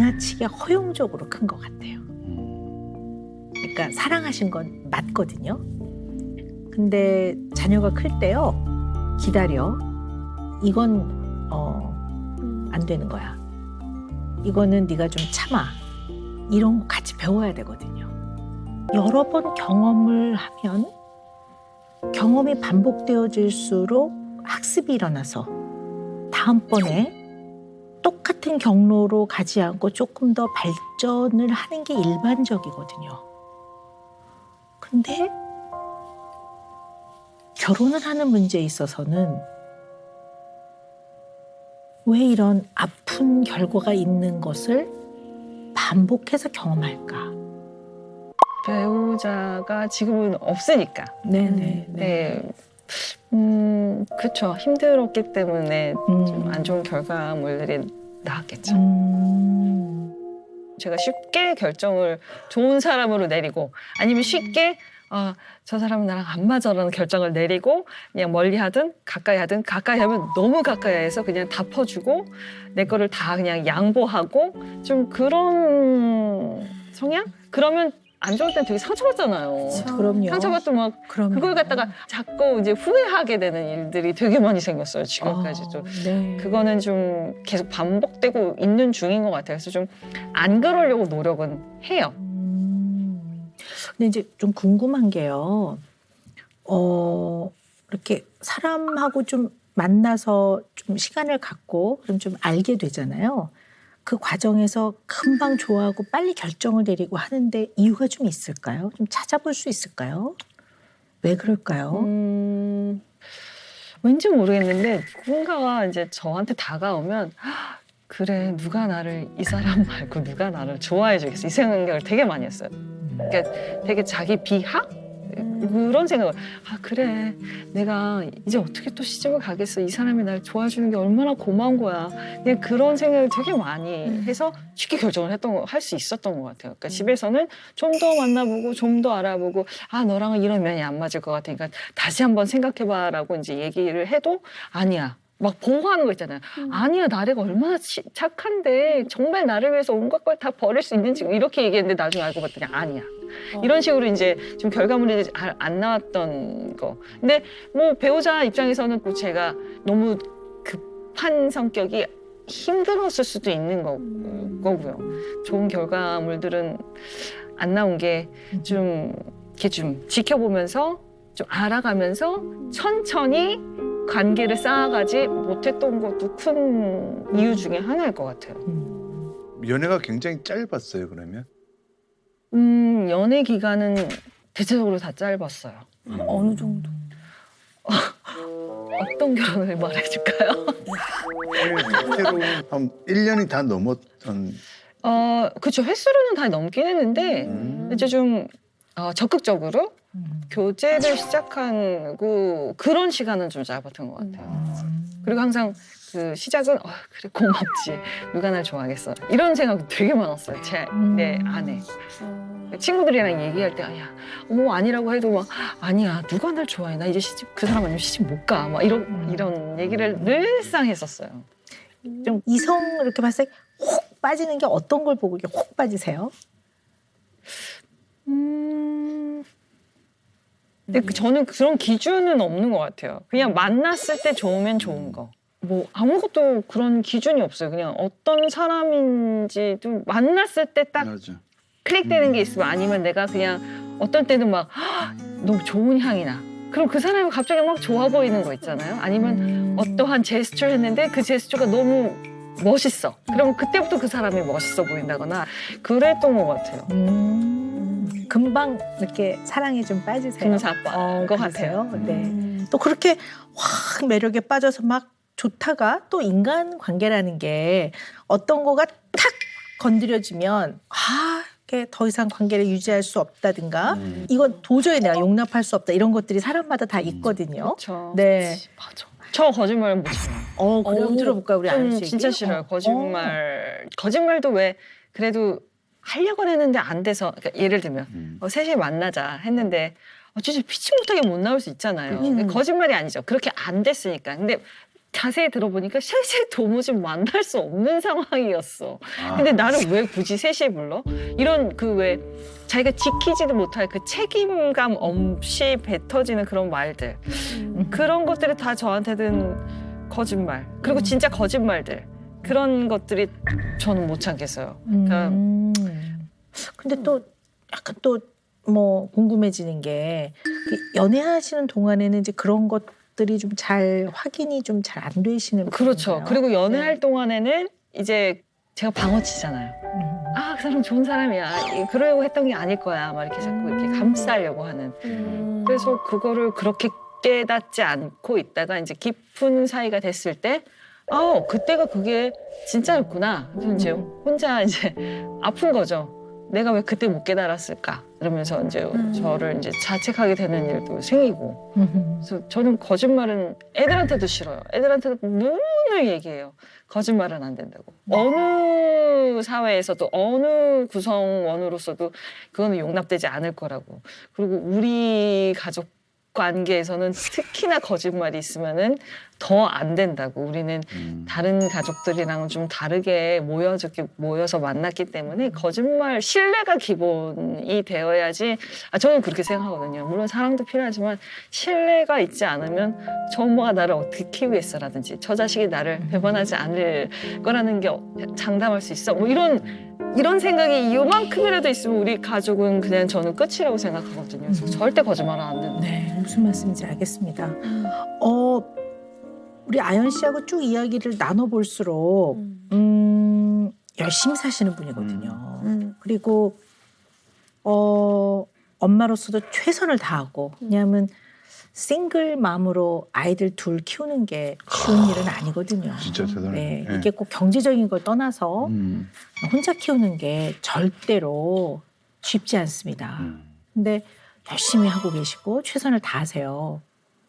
지나치게 허용적으로 큰 것 같아요. 음. 그러니까 사랑하신 건 맞거든요. 근데 자녀가 클 때요 기다려 이건 어, 안 되는 거야. 이거는 네가 좀 참아. 이런 거 같이 배워야 되거든요. 여러 번 경험을 하면 경험이 반복되어질수록 학습이 일어나서 다음번에 똑같은 경로로 가지 않고 조금 더 발전을 하는 게 일반적이거든요. 근데 결혼을 하는 문제에 있어서는 왜 이런 아픈 결과가 있는 것을 반복해서 경험할까? 배우자가 지금은 없으니까. 네네. 네. 음, 그쵸. 힘들었기 때문에 음. 좀안 좋은 결과물들이 나왔겠죠. 음. 제가 쉽게 결정을 좋은 사람으로 내리고 아니면 쉽게 아, 저 사람은 나랑 안 맞아라는 결정을 내리고 그냥 멀리 하든 가까이 하든 가까이 하면 너무 가까이 해서 그냥 다 퍼주고 내 거를 다 그냥 양보하고 좀 그런 성향? 그러면 안 좋을 땐 되게 상처받잖아요. 그럼요. 상처받도 막 그럼요. 그걸 갖다가 자꾸 이제 후회하게 되는 일들이 되게 많이 생겼어요 지금까지도. 아, 네. 그거는 좀 계속 반복되고 있는 중인 것 같아요. 그래서 좀 안 그러려고 노력은 해요. 음. 근데 이제 좀 궁금한 게요. 어, 이렇게 사람하고 좀 만나서 좀 시간을 갖고 그럼 좀 알게 되잖아요. 그 과정에서 금방 좋아하고 빨리 결정을 내리고 하는데 이유가 좀 있을까요? 좀 찾아볼 수 있을까요? 왜 그럴까요? 음, 왠지 모르겠는데 누군가가 이제 저한테 다가오면 "아, 그래 누가 나를 이 사람 말고 누가 나를 좋아해 주겠어 이 생각을 되게 많이 했어요. 그러니까 되게 자기 비하 그런 생각을 아 그래 내가 이제 어떻게 또 시집을 가겠어 이 사람이 날 좋아해 주는 게 얼마나 고마운 거야 그냥 그런 생각을 되게 많이 해서 쉽게 결정을 했던 할 수 있었던 것 같아요. 그러니까 집에서는 좀 더 만나보고 좀 더 알아보고 아 너랑은 이런 면이 안 맞을 것 같으니까 다시 한번 생각해봐라고 이제 얘기를 해도 아니야. 막 보호하는 거 있잖아요. 아니야 나래가 얼마나 치- 착한데 정말 나를 위해서 온갖 걸 다 버릴 수 있는지 이렇게 얘기했는데 나중에 알고 봤더니 아니야. 이런 식으로 이제 좀 결과물이 잘 안 나왔던 거. 근데 뭐 배우자 입장에서는 또 제가 너무 급한 성격이 힘들었을 수도 있는 거, 거고요. 좋은 결과물들은 안 나온 게 좀 이렇게 좀 지켜보면서 좀 알아가면서 천천히 관계를 쌓아가지 못했던 것도 큰 이유 중에 하나일 것 같아요. 음. 연애가 굉장히 짧았어요 그러면. 음, 연애 기간은 대체적으로 다 짧았어요. 어느 정도? 어떤 결혼을 말해줄까요? 대체로 한 1년이 다 넘었던. 어, 그쵸. 횟수로는 다 넘긴 했는데, 음. 이제 좀 어, 적극적으로 음. 교제를 시작하고 그런 시간은 좀 짧았던 것 같아요. 그리고 항상 그 시작은 어, 그래 고맙지 누가 날 좋아하겠어 이런 생각도 되게 많았어요 제내 음. 안에 친구들이랑 얘기할 때 야, 어머 아니라고 해도 막 아니야 누가 날 좋아해 나 이제 시집 그 사람 아니면 시집 못 가 막 이런 음. 이런 얘기를 늘상 했었어요. 좀 이성 이렇게 봤을 때 혹 빠지는 게 어떤 걸 보고 이렇게 혹 빠지세요? 음. 근데 그 저는 그런 기준은 없는 것 같아요. 그냥 만났을 때 좋으면 좋은 거. 뭐 아무것도 그런 기준이 없어요. 그냥 어떤 사람인지도 만났을 때 딱. 클릭되는 게 있으면 아니면 내가 그냥 어떤 때는 막 "헉, 너무 좋은 향이 나. 그럼 그 사람이 갑자기 막 좋아 보이는 거 있잖아요. 아니면 음. 어떠한 제스처를 했는데 그 제스처가 너무 멋있어. 그럼 그때부터 그 사람이 멋있어 보인다거나 그랬던 것 같아요. 음. 금방 이렇게 사랑에 좀 빠지세요. 금사빠 어, 것? 같아요. 네. 또 그렇게 확 매력에 빠져서 막 좋다가 또 인간 관계라는 게 어떤 거가 탁 건드려지면 아, 이렇게 더 이상 관계를 유지할 수 없다든가 음. 이건 도저히 내가 용납할 수 없다 이런 것들이 사람마다 다 있거든요. 그렇죠. 네. 맞아. 저 거짓말 못 참아요. 어, 그래 어, 들어볼까요, 우리 좀 아는 씨? 진짜 싫어요. 거짓말. 거짓말도 왜 그래도 하려고 했는데 안 돼서 그러니까 예를 들면 음. 어, 셋이 만나자 했는데 어, 진짜 피치 못하게 못 나올 수 있잖아요. 음. 거짓말이 아니죠. 그렇게 안 됐으니까. 근데 자세히 들어보니까 셋이 도무지 만날 수 없는 상황이었어. 아, 근데 나를 왜 굳이 셋이 불러? 이런 그 왜 자기가 지키지도 못할 그 책임감 없이 뱉어지는 그런 말들. 그런 것들이 다 저한테는 거짓말. 그리고 진짜 거짓말들. 그런 것들이 저는 못 참겠어요. 그러니까 음. 근데 또 약간 또 뭐 궁금해지는 게그 연애하시는 동안에는 이제 그런 것 들이 좀 잘 확인이 좀 잘 안 되시는 그렇죠. 그리고 연애할 네. 동안에는 이제 제가 방어치잖아요. 음. 아, 그 사람 좋은 사람이야. 이- 그러려고 했던 게 아닐 거야. 막 이렇게 자꾸 이렇게 감싸려고 하는. 그래서 그거를 그렇게 깨닫지 않고 있다가 이제 깊은 사이가 됐을 때, 아, 그때가 그게 진짜였구나. 그래서 이제 혼자 이제 아픈 거죠. 내가 왜 그때 못 깨달았을까? 이러면서 이제 음. 저를 이제 자책하게 되는 일도 생기고. 음. 그래서 저는 거짓말은 애들한테도 싫어요. 애들한테도 눈을 얘기해요. 거짓말은 안 된다고. 어느 사회에서도 어느 구성원으로서도 그거는 용납되지 않을 거라고. 그리고 우리 가족 관계에서는 특히나 거짓말이 있으면은 더 안 된다고. 우리는 음. 다른 가족들이랑 좀 다르게 모여서 모여서 만났기 때문에 거짓말 신뢰가 기본이 되어야지 아 저는 그렇게 생각하거든요 물론 사랑도 필요하지만 신뢰가 있지 않으면 저 엄마가 나를 어떻게 키우겠어라든지 저 자식이 나를 배반하지 않을 거라는 게 장담할 수 있어 뭐 이런 이런 생각이 이만큼이라도 있으면 우리 가족은 그냥 저는 끝이라고 생각하거든요 그래서 음. 절대 거짓말은 안 된다 네, 무슨 말씀인지 알겠습니다. 어, 우리 아연 씨하고 쭉 이야기를 나눠볼수록 음, 열심히 사시는 분이거든요. 그리고 어, 엄마로서도 최선을 다하고 왜냐하면 싱글 맘으로 아이들 둘 키우는 게 쉬운 일은 아니거든요. 진짜 대단해. 네, 네. 이게 꼭 경제적인 걸 떠나서 음. 혼자 키우는 게 절대로 쉽지 않습니다. 음. 근데 열심히 하고 계시고 최선을 다하세요.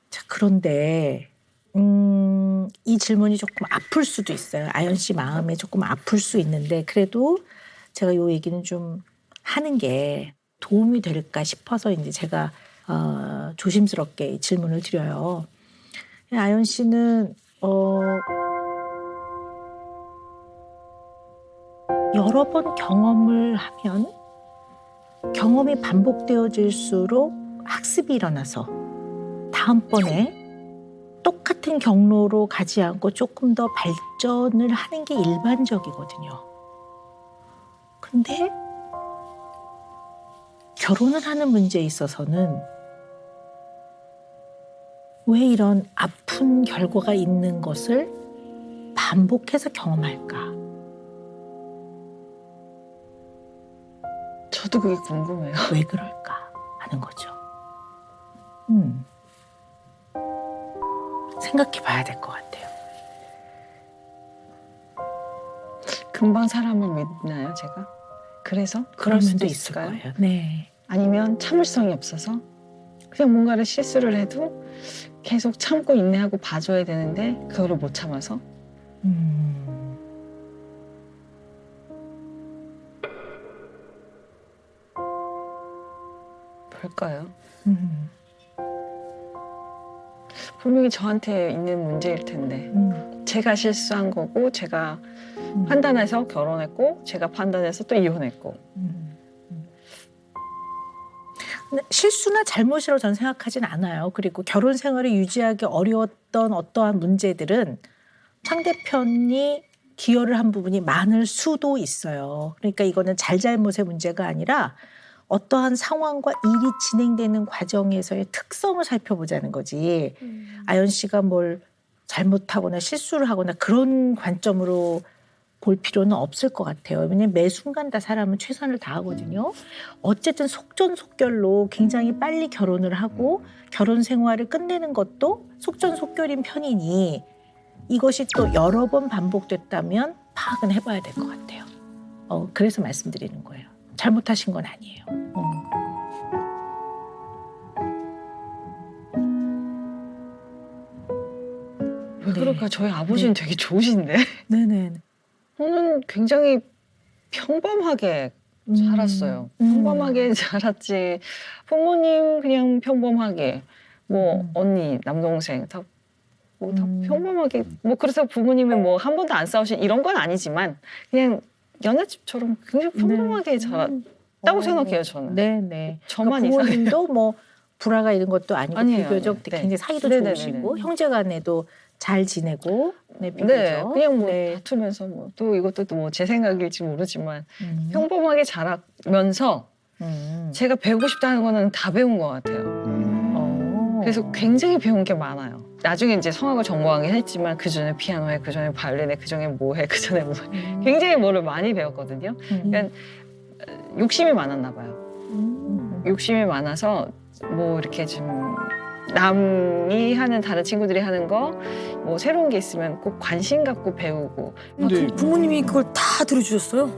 자, 그런데 음, 이 질문이 조금 아플 수도 있어요. 아연 씨 마음에 조금 아플 수 있는데 그래도 제가 요 얘기는 좀 하는 게 도움이 될까 싶어서 이제 제가 어, 조심스럽게 이 질문을 드려요. 아연 씨는 어, 여러 번 경험을 하면 경험이 반복되어질수록 학습이 일어나서 다음번에 똑같은 경로로 가지 않고 조금 더 발전을 하는 게 일반적이거든요. 근데 결혼을 하는 문제에 있어서는 왜 이런 아픈 결과가 있는 것을 반복해서 경험할까? 저도 그게 궁금해요 왜 그럴까 하는 거죠. 음. 생각해 봐야 될 것 같아요. 금방 사람을 믿나요 제가? 그래서 그럴 수도 있을 있을까요? 거예요. 네. 아니면 참을성이 없어서 그냥 뭔가를 실수를 해도 계속 참고 인내하고 봐줘야 되는데 그거를 못 참아서 음. 뭘까요? 음. 분명히 저한테 있는 문제일 텐데 음. 제가 실수한 거고 제가 음. 판단해서 결혼했고 제가 판단해서 또 이혼했고 음. 음. 실수나 잘못이라고 저는 생각하진 않아요. 그리고 결혼 생활을 유지하기 어려웠던 어떠한 문제들은 상대편이 기여를 한 부분이 많을 수도 있어요. 그러니까 이거는 잘잘못의 문제가 아니라 어떠한 상황과 일이 진행되는 과정에서의 특성을 살펴보자는 거지. 아연 씨가 뭘 잘못하거나 실수를 하거나 그런 관점으로 볼 필요는 없을 것 같아요. 왜냐면 매 순간 다 사람은 최선을 다하거든요. 어쨌든 속전속결로 굉장히 빨리 결혼을 하고 결혼 생활을 끝내는 것도 속전속결인 편이니 이것이 또 여러 번 반복됐다면 파악은 해봐야 될 것 같아요. 어, 그래서 말씀드리는 거예요. 잘못하신 건 아니에요. 어. 왜 네. 그럴까 저희 아버지는 되게 좋으신데 네네. 저는 굉장히 평범하게 음. 살았어요. 평범하게 자랐지. 부모님 그냥 평범하게 뭐 음. 언니 남동생 다 뭐 다 음. 평범하게 뭐 그래서 부모님이 뭐 한 번도 안 싸우신 이런 건 아니지만 그냥 연애집처럼 굉장히 평범하게 자랐다고 어. 생각해요 저는. 네, 네. 저만 그러니까. 부모님도 뭐 불화가 이런 것도 아니고 아니에요, 비교적 아니에요. 네. 굉장히 사이도 네네네네. 좋으시고 형제간에도 잘 지내고 네, 비교적. 네, 그냥 뭐 네. 다투면서 뭐 또 이것도 또 뭐 제 생각일지 모르지만 음. 평범하게 자라면서 음. 제가 배우고 싶다는 거는 다 배운 것 같아요. 음. 어. 그래서 굉장히 배운 게 많아요. 나중에 이제 성악을 전공하긴 했지만 그 전에 피아노에, 그 전에 발레에, 그 전에 뭐해, 그 전에 뭐 음. 굉장히 뭐를 많이 배웠거든요. 음. 그러니까 욕심이 많았나 봐요. 음. 욕심이 많아서 뭐 이렇게 좀 남이 하는 다른 친구들이 하는 거 뭐 새로운 게 있으면 꼭 관심 갖고 배우고 근데 부모님이 그걸 다 들어주셨어요?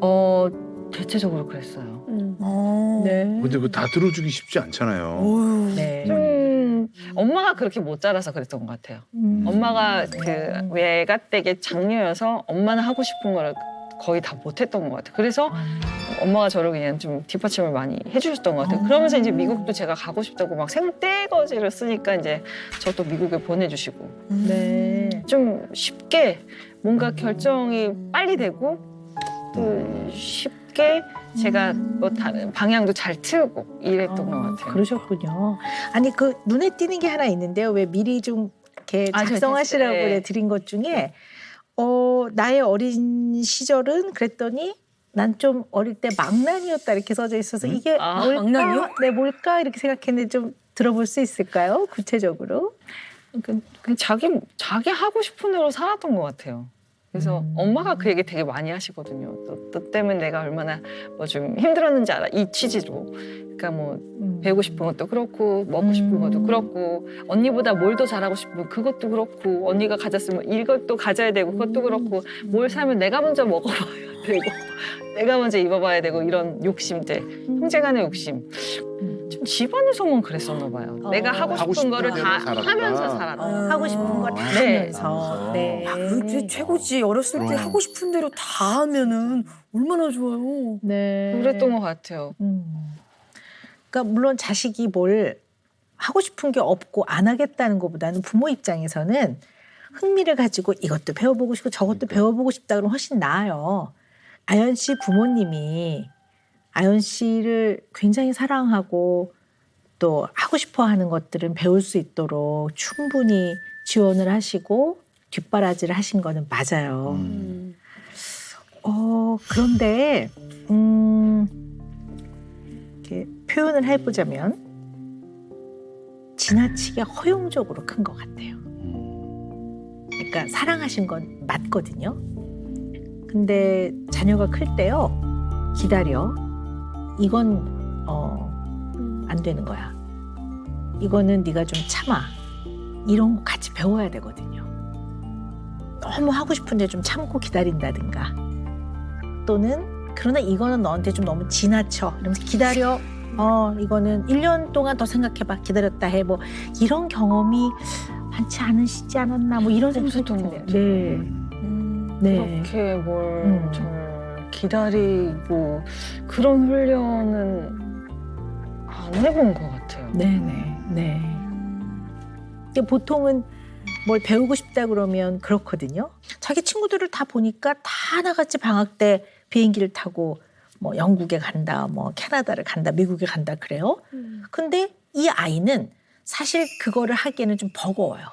어 대체적으로 그랬어요. 어. 네. 근데 그 다 들어주기 쉽지 않잖아요. 어휴. 네. 좀 엄마가 그렇게 못 자라서 그랬던 것 같아요. 음. 엄마가 그 외가댁의 장녀여서 엄마는 하고 싶은 걸 거의 다 못했던 것 같아요. 그래서 엄마가 저를 그냥 좀 뒷받침을 많이 해주셨던 것 같아요. 그러면서 이제 미국도 제가 가고 싶다고 막 생떼거지를 쓰니까 이제 저도 미국에 보내주시고 네. 좀 쉽게 뭔가 결정이 빨리 되고 또 쉽 게 제가 뭐 다른 방향도 잘 틀고 이랬던 것 같아요. 그러셨군요. 아니 그 눈에 띄는 게 하나 있는데요. 왜 미리 좀 이렇게 아, 저 작성하시라고 네. 그래 드린 것 중에 어 나의 어린 시절은 그랬더니 난 좀 어릴 때 망난이었다 이렇게 써져 있어서 이게 아, 뭘까? 망난이요? 네 뭘까 이렇게 생각했는데 좀 들어볼 수 있을까요? 구체적으로? 그, 그 자기 자기 하고 싶은 대로 살았던 것 같아요. 그래서 음. 엄마가 그 얘기 되게 많이 하시거든요. 너, 너 때문에 내가 얼마나 뭐 좀 힘들었는지 알아. 이 취지로. 그러니까 뭐 음. 배우고 싶은 것도 그렇고 먹고 싶은 것도 음. 그렇고 언니보다 뭘 더 잘하고 싶은 그것도 그렇고 언니가 가졌으면 이것도 가져야 되고 그것도 음. 그렇고 뭘 사면 내가 먼저 먹어봐야 되고 내가 먼저 입어봐야 되고 이런 욕심들 형제간의 욕심 음. 좀 집안에서만 그랬었나 봐요. 어. 내가 하고 하고 싶은 싶은 거를 다 살았다. 하면서 어, 살았다. 하고 싶은 거다 네. 하면서 아. 네. 야, 그게 최고지. 어렸을 때. 하고 싶은 대로 다 하면은 얼마나 좋아요. 네. 그랬던 것 같아요. 음. 그러니까 물론 자식이 뭘 하고 싶은 게 없고 안 하겠다는 것보다는 부모 입장에서는 흥미를 가지고 이것도 배워보고 싶고 저것도 그러니까. 배워보고 싶다 그러면 훨씬 나아요. 아연 씨 부모님이 아연 씨를 굉장히 사랑하고 또 하고 싶어 하는 것들은 배울 수 있도록 충분히 지원을 하시고 뒷바라지를 하신 거는 맞아요. 음. 어, 그런데, 음, 이렇게 표현을 해보자면, 지나치게 허용적으로 큰 것 같아요. 그러니까 사랑하신 건 맞거든요. 근데 자녀가 클 때요, 기다려. 이건, 어, 안 되는 거야. 이거는 네가 좀 참아. 이런 거 같이 배워야 되거든요. 너무 하고 싶은데 좀 참고 기다린다든가. 또는 그러나 이거는 너한테 좀 너무 지나쳐. 이러면서 기다려. 어, 이거는 1년 동안 더 생각해봐. 기다렸다 해. 뭐 이런 경험이 많지 않으시지 않았나. 뭐 이런 생각이 드네요. 네. 음. 네. 그렇게 뭘 음. 절 기다리고 그런 훈련은 안 해본 것 같아요. 네네. 네. 근데 보통은 뭘 배우고 싶다 그러면 그렇거든요. 자기 친구들을 다 보니까 다 하나같이 방학 때 비행기를 타고 뭐 영국에 간다, 뭐 캐나다를 간다, 미국에 간다 그래요. 근데 이 아이는 사실 그거를 하기에는 좀 버거워요.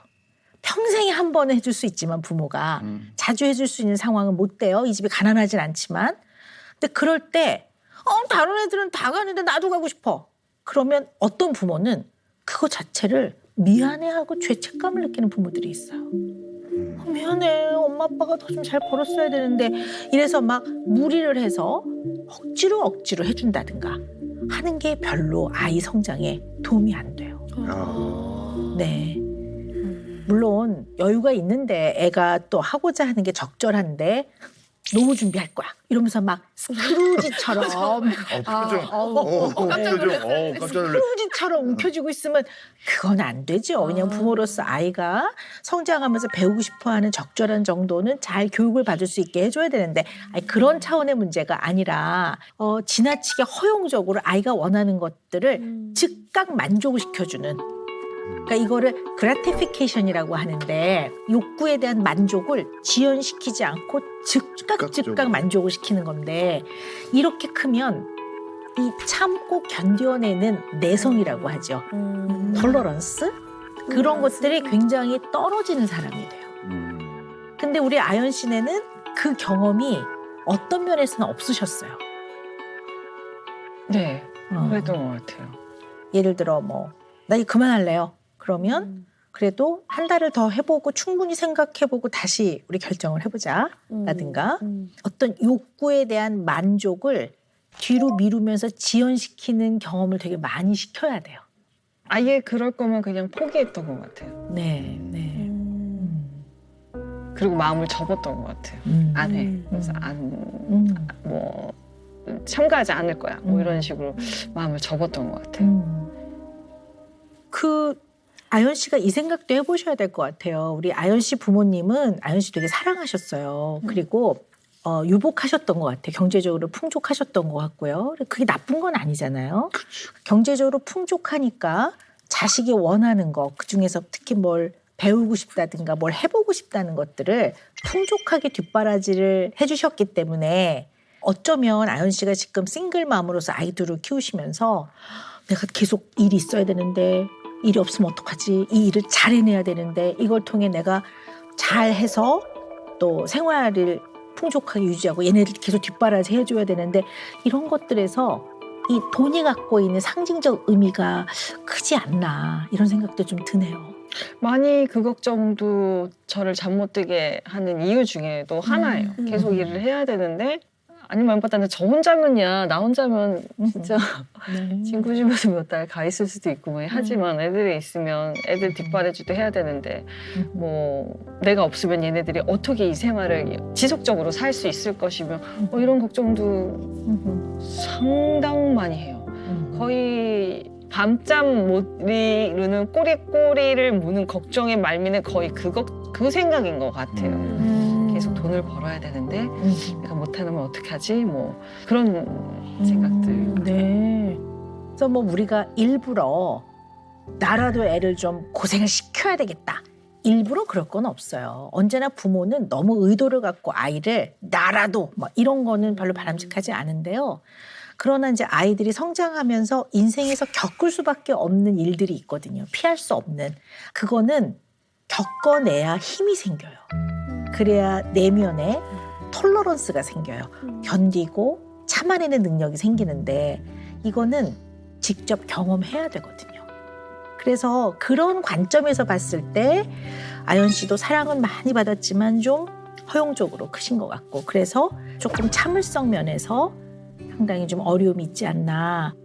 평생에 한 번 해줄 수 있지만 부모가 음. 자주 해줄 수 있는 상황은 못 돼요. 이 집이 가난하진 않지만. 근데 그럴 때, 어, 다른 애들은 다 가는데 나도 가고 싶어. 그러면 어떤 부모는 그거 자체를 미안해하고 죄책감을 느끼는 부모들이 있어요. 음. 어, 미안해. 엄마 아빠가 더 좀 잘 벌었어야 되는데. 이래서 막 무리를 해서 억지로 억지로 해준다든가 하는 게 별로 아이 성장에 도움이 안 돼요. 야. 네. 물론 여유가 있는데 애가 또 하고자 하는 게 적절한데 노후 준비할 거야. 이러면서 막 스크루지처럼 어, 표정. 어, 어, 어, 깜짝 표정. 어, 깜짝 놀랐. 스크루지처럼 움켜쥐고 있으면 그건 안 되죠. 그냥 아. 부모로서 아이가 성장하면서 배우고 싶어하는 적절한 정도는 잘 교육을 받을 수 있게 해줘야 되는데 아니, 그런 차원의 문제가 아니라 어, 지나치게 허용적으로 아이가 원하는 것들을 음. 즉각 만족을 시켜주는 그러니까 이거를 그라티피케이션이라고 하는데 욕구에 대한 만족을 지연시키지 않고 즉각 즉각 만족을 시키는 건데 이렇게 크면 이 참고 견뎌내는 내성이라고 하죠. 음. 톨러런스 그런 것들이 굉장히 떨어지는 사람이 돼요. 음. 근데 우리 아연 씨네는 그 경험이 어떤 면에서는 없으셨어요. 네, 어. 그랬던 것 같아요. 예를 들어 뭐 나 이거 그만할래요. 그러면 그래도 한 달을 더 해보고 충분히 생각해보고 다시 우리 결정을 해보자. 라든가 음. 어떤 욕구에 대한 만족을 뒤로 미루면서 지연시키는 경험을 되게 많이 시켜야 돼요. 아예 그럴 거면 그냥 포기했던 것 같아요. 네, 네. 음. 음, 그리고 마음을 접었던 것 같아요. 음, 안 해. 음. 그래서 음. 안, 음, 뭐, 참가하지 않을 거야. 뭐 음. 이런 식으로 마음을 접었던 것 같아요. 음. 그 아연 씨가 이 생각도 해보셔야 될 것 같아요. 우리 아연 씨 부모님은 아연 씨 되게 사랑하셨어요. 그리고 어, 유복하셨던 것 같아요. 경제적으로 풍족하셨던 것 같고요. 그게 나쁜 건 아니잖아요. 경제적으로 풍족하니까 자식이 원하는 거, 그 중에서 특히 뭘 배우고 싶다든가 뭘 해보고 싶다는 것들을 풍족하게 뒷바라지를 해주셨기 때문에 어쩌면 아연 씨가 지금 싱글맘으로서 아이들을 키우시면서 내가 계속 일이 있어야 되는데 일이 없으면 어떡하지? 이 일을 잘 해내야 되는데 이걸 통해 내가 잘 해서 또 생활을 풍족하게 유지하고 얘네들 계속 뒷바라지 해줘야 되는데 이런 것들에서 이 돈이 갖고 있는 상징적 의미가 크지 않나 이런 생각도 좀 드네요. 많이 그 걱정도 저를 잠 못 들게 하는 이유 중에도 하나예요. 음. 계속 일을 해야 되는데 아니면 안나저 혼자면야. 나 혼자면 진짜 네. 친구 집에서 몇 달 가 있을 수도 있고 뭐 하지만 애들이 있으면 애들 뒷바라지도 해야 되는데 뭐 내가 없으면 얘네들이 어떻게 이 생활을 지속적으로 살 수 있을 것이며 뭐 이런 걱정도 상당 많이 해요. 거의 밤잠 못 이루는 꼬리꼬리를 무는 걱정의 말미는 거의 그거 그 생각인 것 같아요. 음. 계속 돈을 벌어야 되는데 내가 못하면 어떻게 하지? 뭐 그런 생각들. 음, 네. 그래서 뭐 우리가 일부러 나라도 애를 좀 고생을 시켜야 되겠다. 일부러 그럴 건 없어요. 언제나 부모는 너무 의도를 갖고 아이를 나라도 뭐 이런 거는 별로 바람직하지 않은데요. 그러나 이제 아이들이 성장하면서 인생에서 겪을 수밖에 없는 일들이 있거든요. 피할 수 없는. 그거는 겪어내야 힘이 생겨요. 그래야 내면에 톨러런스가 생겨요. 견디고 참아내는 능력이 생기는데 이거는 직접 경험해야 되거든요. 그래서 그런 관점에서 봤을 때 아연 씨도 사랑은 많이 받았지만 좀 허용적으로 크신 것 같고 그래서 조금 참을성 면에서 상당히 좀 어려움이 있지 않나.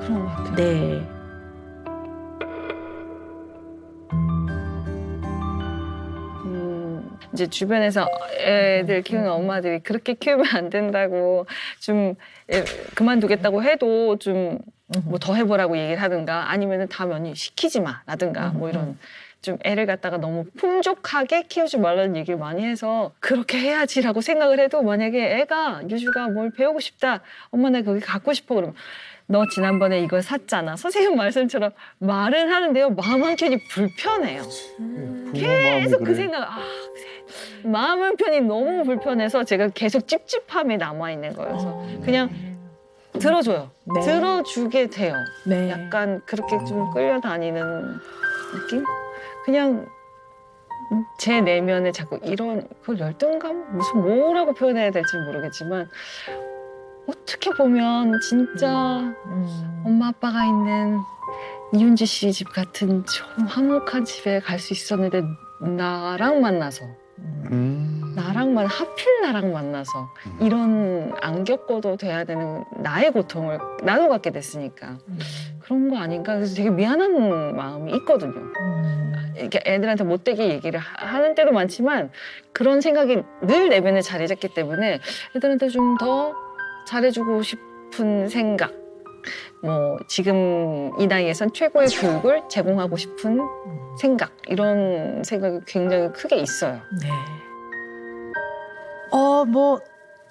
그런 것 같아요. 네. 이제 주변에서 애들 키우는 엄마들이 그렇게 키우면 안 된다고 좀 애- 그만두겠다고 해도 좀 뭐 더 해보라고 얘기를 하든가 아니면은 다음 언니 시키지 마라든가 뭐 이런 좀 애를 갖다가 너무 풍족하게 키우지 말라는 얘기를 많이 해서 그렇게 해야지라고 생각을 해도 만약에 애가 유주가 뭘 배우고 싶다 엄마 나 거기 갖고 싶어 그러면 너 지난번에 이걸 샀잖아. 선생님 말씀처럼 말은 하는데요. 마음 한켠이 불편해요. 계속 그 생각 아. 마음 한편이 너무 불편해서 제가 계속 찝찝함이 남아 있는 거예요. 그래서 그냥 들어줘요. 네. 들어주게 돼요. 네. 약간 그렇게 좀 끌려다니는 느낌? 그냥 제 내면에 자꾸 이런 그 열등감 무슨 뭐라고 표현해야 될지 모르겠지만 어떻게 보면 진짜 음. 엄마 아빠가 있는 이윤지 씨 집 같은 좀 화목한 집에 갈 수 있었는데 나랑 만나서 음. 나랑만 하필 나랑 만나서 이런 안 겪어도 돼야 되는 나의 고통을 나눠 갖게 됐으니까 음. 그런 거 아닌가 그래서 되게 미안한 마음이 있거든요. 음. 이렇게 애들한테 못되게 얘기를 하- 하는 때도 많지만 그런 생각이 늘 내면에 자리 잡기 때문에 애들한테 좀 더 잘해주고 싶은 생각. 뭐 지금 이 나이에선 최고의 교육을 제공하고 싶은 생각 이런 생각이 굉장히 크게 있어요. 네. 어, 뭐,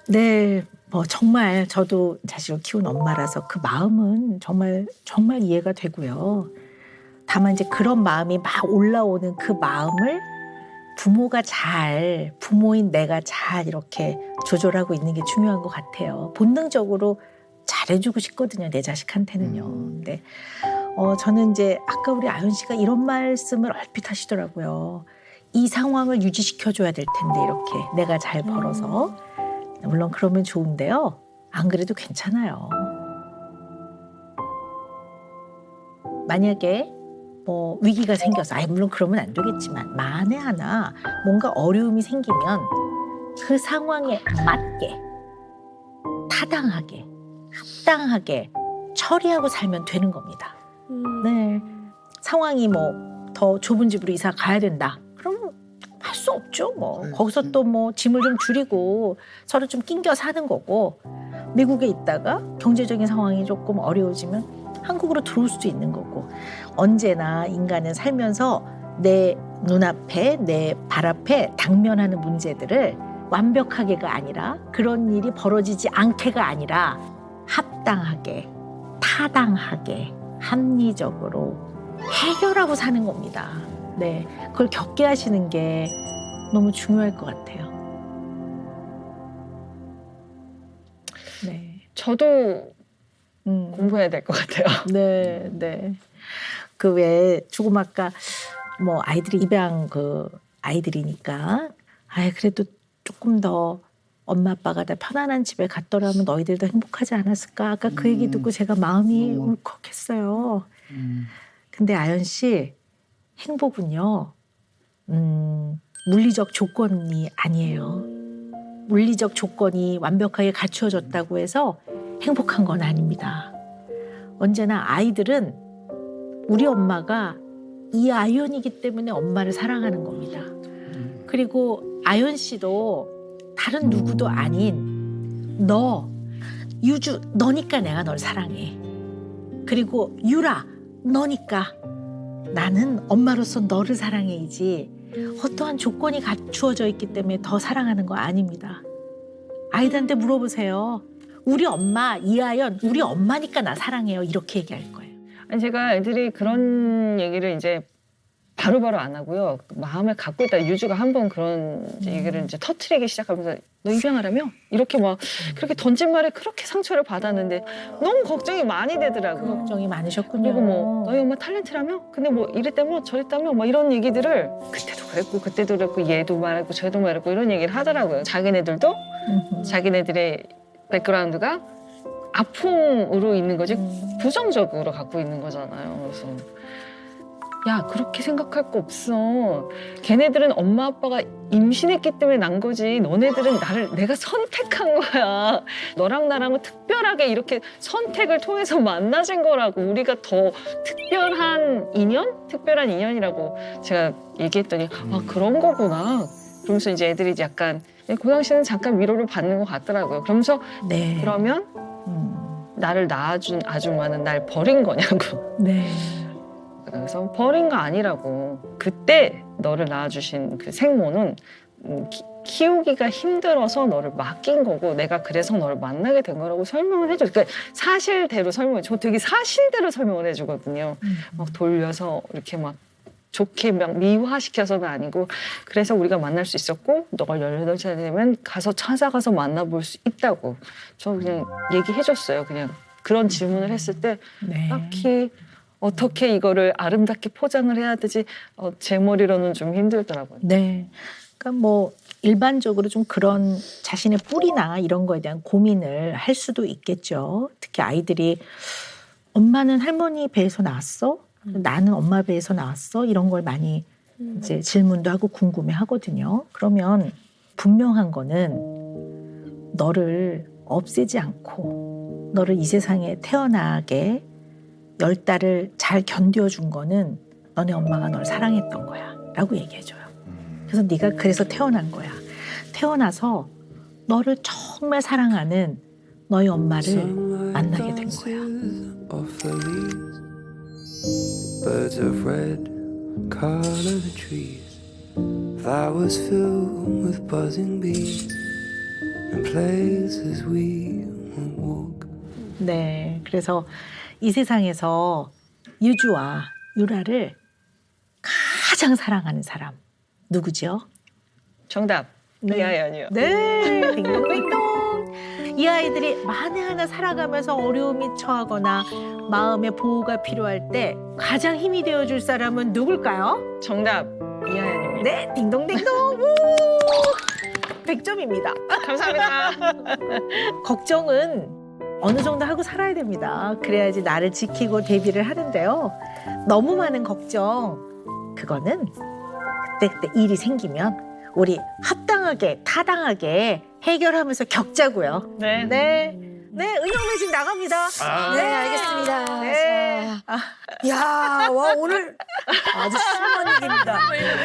네. 뭐 정말 저도 자식을 키운 엄마라서 그 마음은 정말 정말 이해가 되고요. 다만 이제 그런 마음이 막 올라오는 그 마음을 부모가 잘 부모인 내가 잘 이렇게 조절하고 있는 게 중요한 것 같아요. 본능적으로 잘해주고 싶거든요 내 자식한테는요. 근데 어 저는 이제 아까 우리 아연 씨가 이런 말씀을 얼핏 하시더라고요. 이 상황을 유지시켜 줘야 될 텐데 이렇게 내가 잘 벌어서 물론 그러면 좋은데요. 안 그래도 괜찮아요. 만약에 뭐 위기가 생겨서 아예 물론 그러면 안 되겠지만 만에 하나 뭔가 어려움이 생기면 그 상황에 맞게 타당하게 합당하게 처리하고 살면 되는 겁니다. 네. 상황이 뭐 더 좁은 집으로 이사 가야 된다. 그러면 할수 없죠. 뭐 네. 거기서 또 뭐 짐을 좀 줄이고 서로 좀 낑겨 사는 거고 미국에 있다가 경제적인 상황이 조금 어려워지면 한국으로 들어올 수도 있는 거고 언제나 인간은 살면서 내 눈앞에 내 발 앞에 당면하는 문제들을 완벽하게가 아니라 그런 일이 벌어지지 않게가 아니라 합당하게 타당하게 합리적으로 해결하고 사는 겁니다. 네, 그걸 겪게 하시는 게 너무 중요할 것 같아요. 네, 저도 음, 공부해야 될 것 같아요. 네, 네. 그 외에 조그마까 뭐 아이들이 입양 그 아이들이니까 아 그래도 조금 더 엄마 아빠가 다 편안한 집에 갔더라면 너희들도 행복하지 않았을까? 아까 그 얘기 음. 듣고 제가 마음이 너무. 울컥했어요. 음. 근데 아연 씨 행복은요 음, 물리적 조건이 아니에요. 물리적 조건이 완벽하게 갖추어졌다고 해서 행복한 건 아닙니다. 언제나 아이들은 우리 엄마가 이 아연이기 때문에 엄마를 사랑하는 겁니다. 그리고 아연 씨도 다른 누구도 아닌 너 유주 너니까 내가 널 사랑해. 그리고 유라 너니까 나는 엄마로서 너를 사랑해이지 어떠한 조건이 갖추어져 있기 때문에 더 사랑하는 거 아닙니다. 아이들한테 물어보세요. 우리 엄마 이하연 우리 엄마니까 나 사랑해요 이렇게 얘기할 거예요. 아니 제가 애들이 그런 얘기를 이제 바로 바로 안 하고요. 마음에 갖고 있다 유주가 한 번 그런 얘기를 이제 터트리기 시작하면서 너 입양하라며 이렇게 막 그렇게 던진 말에 그렇게 상처를 받았는데 너무 걱정이 많이 되더라고요. 걱정이 많으셨군요. 그리고 뭐 너희 엄마 탤런트라며? 근데 뭐 이랬다며 저랬다며 뭐 이런 얘기들을 그때도 그랬고 그때도 그랬고 얘도 말했고 쟤도 말했고 이런 얘기를 하더라고요. 자기네들도. 자기네들의 백그라운드가 아픔으로 있는 거지 음. 부정적으로 갖고 있는 거잖아요. 그래서 야 그렇게 생각할 거 없어. 걔네들은 엄마 아빠가 임신했기 때문에 난 거지. 너네들은 나를 내가 선택한 거야. 너랑 나랑은 특별하게 이렇게 선택을 통해서 만나진 거라고. 우리가 더 특별한 인연, 특별한 인연이라고 제가 얘기했더니 아 그런 거구나. 그러면서 이제 애들이 이제 약간 그 당시에는 잠깐 위로를 받는 것 같더라고요. 그러면서 네. 그러면 음. 나를 낳아준 아줌마는 날 버린 거냐고. 네. 그래서 버린 거 아니라고. 그때 너를 낳아주신 그 생모는 음, 키, 키우기가 힘들어서 너를 맡긴 거고 내가 그래서 너를 만나게 된 거라고 설명을 해줘. 그러니까 사실대로 설명해. 저 되게 사실대로 설명을 해주거든요. 음. 막 돌려서 이렇게 막 좋게 막 미화시켜서는 아니고 그래서 우리가 만날 수 있었고 너가 18살 되면 가서 찾아가서 만나볼 수 있다고 저 그냥 얘기해줬어요 그냥 그런 질문을 했을 때 네. 딱히 어떻게 이거를 아름답게 포장을 해야 되지 어, 제 머리로는 좀 힘들더라고요 네. 그러니까 뭐 일반적으로 좀 그런 자신의 뿌리나 이런 거에 대한 고민을 할 수도 있겠죠. 특히 아이들이 엄마는 할머니 배에서 나왔어? 나는 엄마 배에서 나왔어? 이런 걸 많이 이제 질문도 하고 궁금해 하거든요. 그러면 분명한 거는 너를 없애지 않고 너를 이 세상에 태어나게 열 달을 잘 견뎌준 거는 너네 엄마가 널 사랑했던 거야. 라고 얘기해줘요. 그래서 네가 그래서 태어난 거야. 태어나서 너를 정말 사랑하는 너희 엄마를 만나게 된 거야. 네. 그래서 이 세상에서 유주와 유라를 가장 사랑하는 사람 누구죠? 정답. 네. 이하연이요. 네. 이 아이들이 만에 하나 살아가면서 어려움이 처하거나 마음의 보호가 필요할 때 가장 힘이 되어줄 사람은 누굴까요? 정답. 이하연입니다. 네, 딩동댕동. 우! 100점입니다. 감사합니다. 걱정은 어느 정도 하고 살아야 됩니다. 그래야지 나를 지키고 대비를 하는데요. 너무 많은 걱정, 그거는 그때그때 일이 생기면 우리 합당하게, 타당하게 해결하면서 겪자고요. 네. 네. 네, 은영 매직 나갑니다. 네, 알겠습니다. 네. 자, 야, 와 오늘 아주 심한 얘기입니다.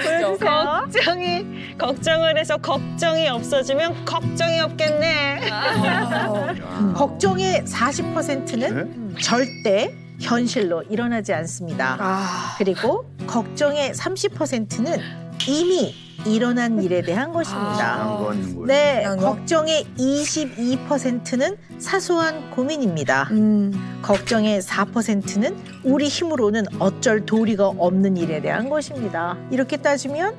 보여주세요. 걱정이 걱정을 해서 걱정이 없어지면 걱정이 없겠네. 아, 걱정의 40%는 절대 현실로 일어나지 않습니다. 아, 그리고 걱정의 30%는 이미 일어난 일에 대한 것입니다. 아. 건 거예요. 네, 그냥 거? 걱정의 22%는 사소한 고민입니다. 음, 걱정의 4%는 우리 힘으로는 어쩔 도리가 없는 일에 대한 것입니다. 이렇게 따지면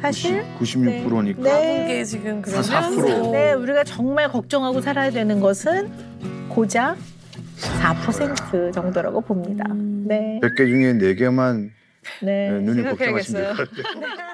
사실 96%니까. 네. 모든 게 지금 아, 4%. 그러면 네, 우리가 정말 걱정하고 살아야 되는 것은 고작 4% 정도라고 봅니다. 음. 네, 100개 중에 4개만 네. 눈이 걱정하시면 될 생각해야겠어요. 것 같아요.